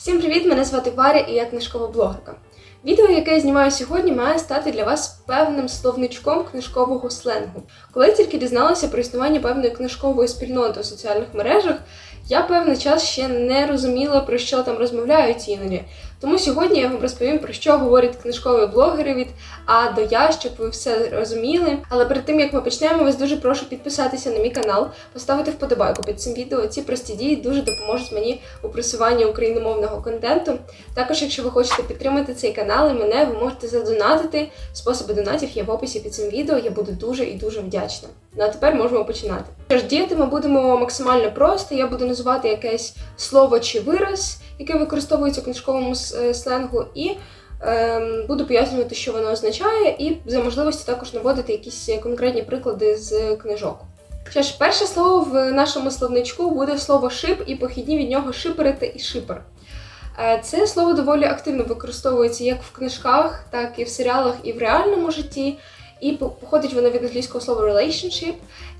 Всім привіт! Мене звати Варя і я книжкова блогерка. Відео, яке я знімаю сьогодні, має стати для вас певним словничком книжкового сленгу. Коли тільки дізналася про існування певної книжкової спільноти у соціальних мережах, я певний час ще не розуміла, про що там розмовляють іноді. Тому сьогодні я вам розповім про що говорять книжкові блогери від А до Я, щоб ви все розуміли. Але перед тим як ми почнемо, вас дуже прошу підписатися на мій канал, поставити вподобайку під цим відео. Ці прості дії дуже допоможуть мені у просуванні україномовного контенту. Також, якщо ви хочете підтримати цей канал і мене, ви можете задонатити. Способи донатів є в описі під цим відео. Я буду дуже і дуже вдячна. Ну а тепер можемо починати. Тож діяти ми будемо максимально просто. Я буду називати якесь слово чи вираз, яке використовується у книжковому е, сленгу, і ем, буду пояснювати, що воно означає, і за можливості також наводити якісь конкретні приклади з книжок. Що ж, перше слово в нашому словничку буде слово шип і похідні від нього шиперити і шипер. Е, Це слово доволі активно використовується як в книжках, так і в серіалах, і в реальному житті. І по- походить воно від англійського слова relationship,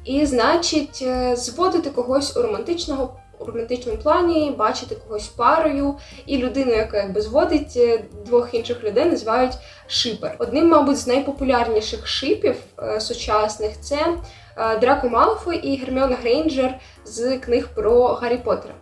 і значить е, зводити когось у романтичного у романтичному плані, бачити когось парою, і людину, яка якби зводить е, двох інших людей, називають шипер. Одним, мабуть, з найпопулярніших шипів е, сучасних це Драко Малфой і Герміона Грейнджер з книг про Гаррі Поттера.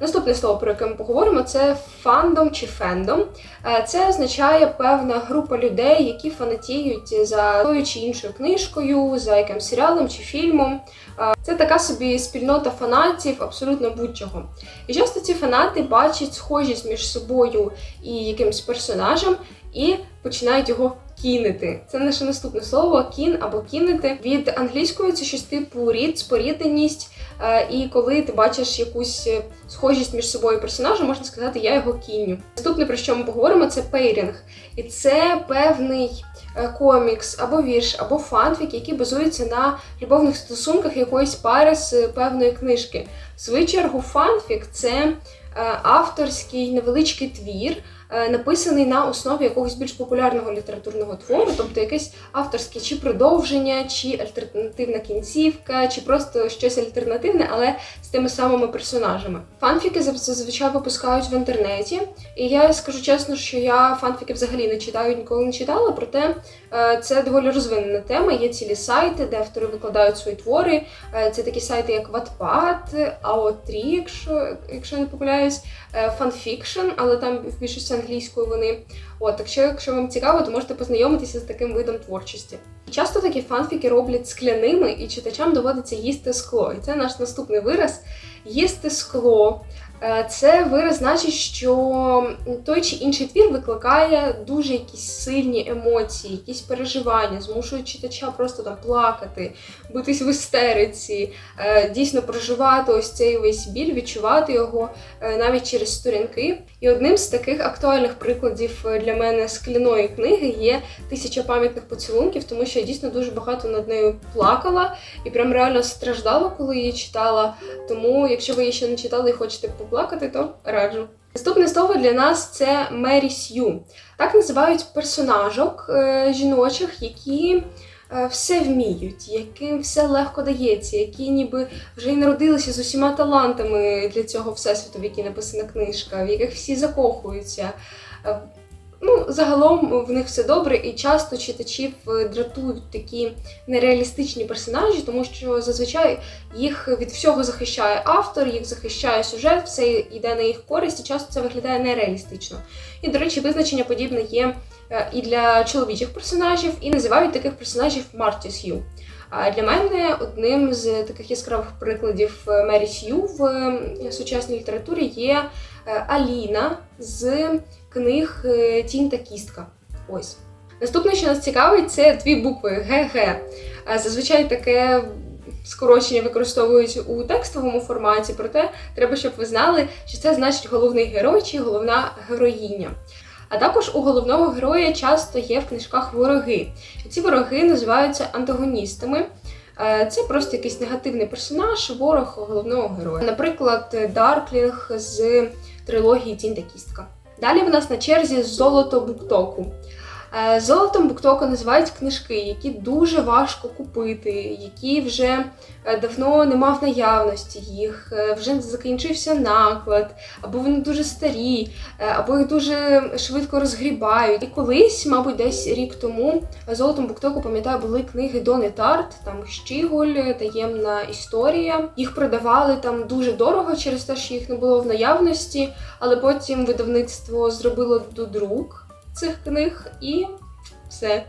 Наступне слово, про яке ми поговоримо, це фандом чи фендом. Е, Це означає певна група людей, які фанатіють за тою чи іншою книжкою, за якимсь серіалом чи фільмом. Е, Це така собі спільнота фанатів абсолютно будь-чого. І часто ці фанати бачать схожість між собою і якимось персонажем і починають його кінити. Це наше наступне слово кін або кінити. Від англійської це щось типу рід, спорідненість. Е, І коли ти бачиш якусь е, схожість між собою персонажа, можна сказати, я його кіню. Наступне, про що ми поговоримо, це пейрінг. І це певний е, комікс або вірш, або фанфік, який базується на любовних стосунках якоїсь пари з певної книжки. В свою чергу, фанфік це авторський невеличкий твір. Е, Написаний на основі якогось більш популярного літературного твору, тобто якесь авторське чи продовження, чи альтернативна кінцівка, чи просто щось альтернативне, але з тими самими персонажами. Фанфіки зазвичай випускають в інтернеті, і я скажу чесно, що я фанфіки взагалі не читаю, ніколи не читала, проте е, це доволі розвинена тема. Є цілі сайти, де автори викладають свої твори. Е, Це такі сайти, як Wattpad, AO3, якщо, якщо я не помиляюсь, Fanfiction, але там в більшості англійською вони. От, так що, якщо вам цікаво, то можете познайомитися з таким видом творчості. Часто такі фанфіки роблять скляними, і читачам доводиться їсти скло. І це наш наступний вираз їсти скло. Е, Це вираз значить, що той чи інший твір викликає дуже якісь сильні емоції, якісь переживання, змушує читача просто там плакати, битись в істериці, е, дійсно проживати ось цей весь біль, відчувати його е, навіть через сторінки. І одним з таких актуальних прикладів для мене скляної книги є тисяча пам'ятних поцілунків, тому що я дійсно дуже багато над нею плакала і прям реально страждала, коли її читала. Тому, якщо ви її ще не читали і хочете поплакати, то раджу. Наступне слово для нас це Мері Сью. Так називають персонажок е, жіночих, які е, все вміють, яким все легко дається, які ніби вже й народилися з усіма талантами для цього всесвіту, в який написана книжка, в яких всі закохуються. Ну, загалом в них все добре, і часто читачів дратують такі нереалістичні персонажі, тому що зазвичай їх від всього захищає автор, їх захищає сюжет, все йде на їх користь, і часто це виглядає нереалістично. І, до речі, визначення подібне є е, і для чоловічих персонажів, і називають таких персонажів Марті Сью. А для мене одним з таких яскравих прикладів Мері Сью в е, сучасній літературі є е, Аліна з книг е, Тінь та кістка. Ось. Наступне, що нас цікавить, це дві букви ГГ. Зазвичай таке скорочення використовують у текстовому форматі, проте треба, щоб ви знали, що це значить головний герой чи головна героїня. А також у головного героя часто є в книжках вороги. І ці вороги називаються антагоністами. Е, Це просто якийсь негативний персонаж, ворог головного героя. Наприклад, Дарклінг з трилогії Тінь та кістка. Далі в нас на черзі золото буктоку. Е, Золотом буктока називають книжки, які дуже важко купити, які вже е, давно нема в наявності їх, е, вже закінчився наклад, або вони дуже старі, або їх дуже швидко розгрібають. І колись, мабуть, десь рік тому золотом буктоку, пам'ятаю, були книги Дони Тарт, там Щіголь, таємна історія. Їх продавали там дуже дорого через те, що їх не було в наявності, але потім видавництво зробило додрук цих книг і все.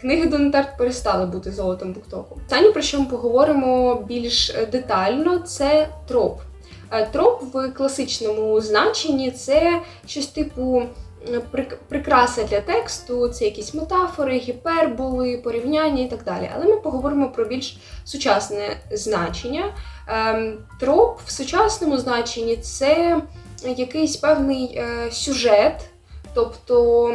Книги Донетарт перестали бути золотом буктоку. Останнє, про що ми поговоримо більш е, детально, це троп. Е, Троп в класичному значенні це щось типу прикраса для тексту, це якісь метафори, гіперболи, порівняння і так далі. Але ми поговоримо про більш сучасне значення. Ем, Троп в сучасному значенні це якийсь певний е, сюжет, тобто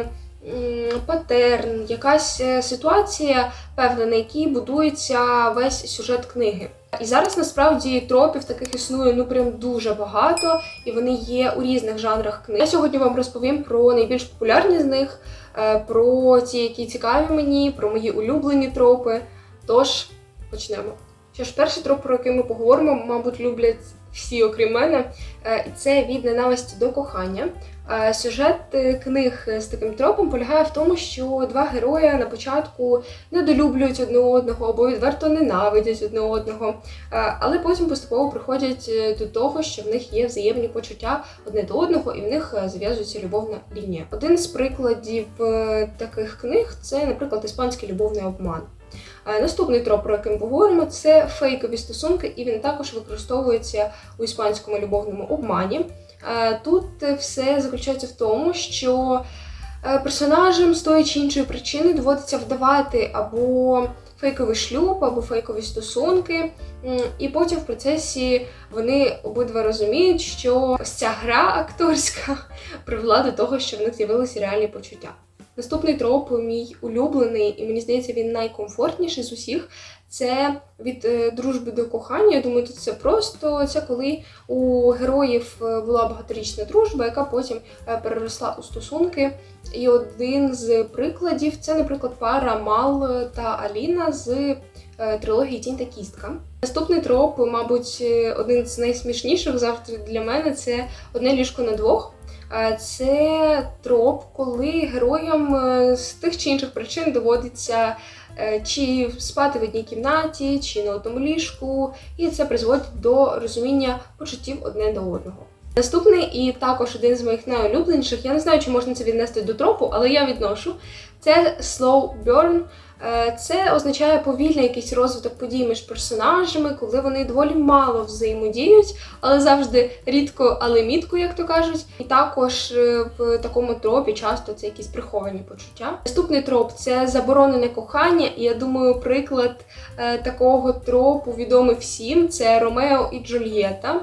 патерн, якась е, ситуація певна, на якій будується весь сюжет книги. І зараз насправді тропів таких існує ну прям дуже багато, і вони є у різних жанрах книг. Я сьогодні вам розповім про найбільш популярні з них, е, про ті, які цікаві мені, про мої улюблені тропи. Тож почнемо. Що ж, перший троп, про який ми поговоримо, мабуть, люблять всі, окрім мене, е, це від ненависті до кохання. Е, Сюжет е, книг з таким тропом полягає в тому, що два герої на початку недолюблюють одне одного або відверто ненавидять одне одного, але потім поступово приходять до того, що в них є взаємні почуття одне до одного, і в них зав'язується любовна лінія. Один з прикладів таких книг це, наприклад, іспанський любовний обман. Е, Наступний троп, про який ми поговоримо, це фейкові стосунки, і він також використовується у іспанському любовному обмані. Е, Тут все заключається в тому, що е, персонажам з тої чи іншої причини доводиться вдавати або фейковий шлюб, або фейкові стосунки. І потім в процесі вони обидва розуміють, що ось ця гра акторська привела до того, що в них з'явилися реальні почуття. Наступний троп, мій улюблений, і мені здається, він найкомфортніший з усіх. Це від е, дружби до кохання. Я думаю, тут це просто це коли у героїв е, була багаторічна дружба, яка потім е, переросла у стосунки. І один з прикладів це, наприклад, пара Мал та Аліна з трилогії Тінь та кістка. Наступний троп, мабуть, один з найсмішніших завжди для мене це одне ліжко на двох. Це троп, коли героям е, з тих чи інших причин доводиться е, чи спати в одній кімнаті, чи на одному ліжку, і це призводить до розуміння почуттів одне до одного. Наступний і також один з моїх найулюбленіших, я не знаю, чи можна це віднести до тропу, але я відношу. Це slow burn. Е, Це означає повільний якийсь розвиток подій між персонажами, коли вони доволі мало взаємодіють, але завжди рідко, але мітко, як то кажуть. І також е, в такому тропі часто це якісь приховані почуття. Наступний троп це заборонене кохання, і я думаю, приклад е, такого тропу відомий всім це Ромео і Джульєта.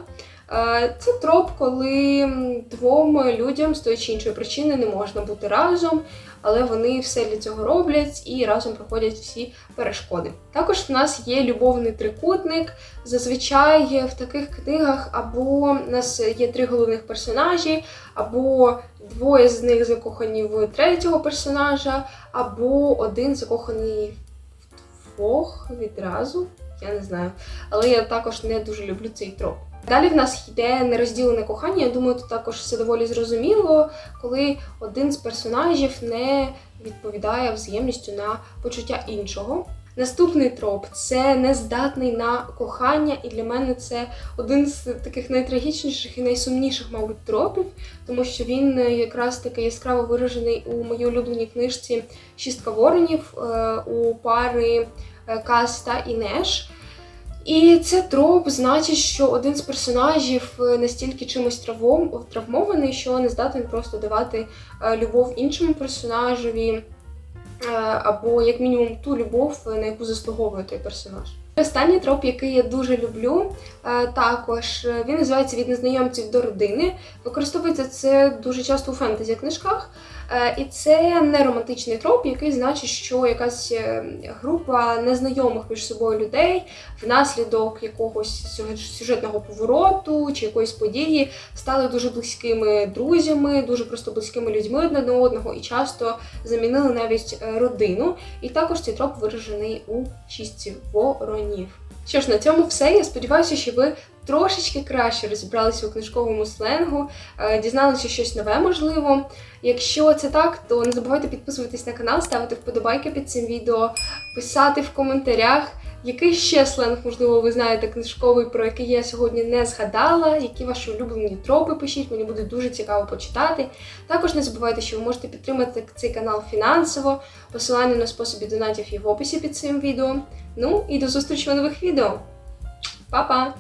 Е, Це троп, коли двом людям з тої чи іншої причини не можна бути разом, але вони все для цього роблять і разом проходять всі перешкоди. Також в нас є любовний трикутник. Зазвичай в таких книгах або в нас є три головних персонажі, або двоє з них закохані в третього персонажа, або один закоханий в двох відразу. Я не знаю. Але я також не дуже люблю цей троп. Далі в нас йде нерозділене кохання. Я думаю, тут також все доволі зрозуміло, коли один з персонажів не відповідає взаємністю на почуття іншого. Наступний троп це нездатний на кохання, і для мене це один з таких найтрагічніших і найсумніших, мабуть, тропів, тому що він якраз таки яскраво виражений у моїй улюбленій книжці Шістка воронів е, у пари е, Кас та Інеш. І це троп значить, що один з персонажів е, настільки чимось травом, травмований, що не здатен просто давати е, любов іншому персонажеві, е, або як мінімум ту любов, на яку заслуговує той персонаж. Останній троп, який я дуже люблю, е, також е, він називається від незнайомців до родини. Використовується це дуже часто у фентезі книжках. Е, І це не романтичний троп, який значить, що якась група незнайомих між собою людей внаслідок якогось сюжет- сюжетного повороту чи якоїсь події стали дуже близькими друзями, дуже просто близькими людьми одне до одного і часто замінили навіть родину. І також цей троп виражений у шістці воронів. Що ж, на цьому все. Я сподіваюся, що ви трошечки краще розібралися у книжковому сленгу, е, дізналися щось нове, можливо. Якщо це так, то не забувайте підписуватись на канал, ставити вподобайки під цим відео, писати в коментарях, який ще сленг, можливо, ви знаєте книжковий, про який я сьогодні не згадала, які ваші улюблені тропи пишіть, мені буде дуже цікаво почитати. Також не забувайте, що ви можете підтримати цей канал фінансово. Посилання на способі донатів є в описі під цим відео. Ну і до зустрічі у нових відео. Па-па!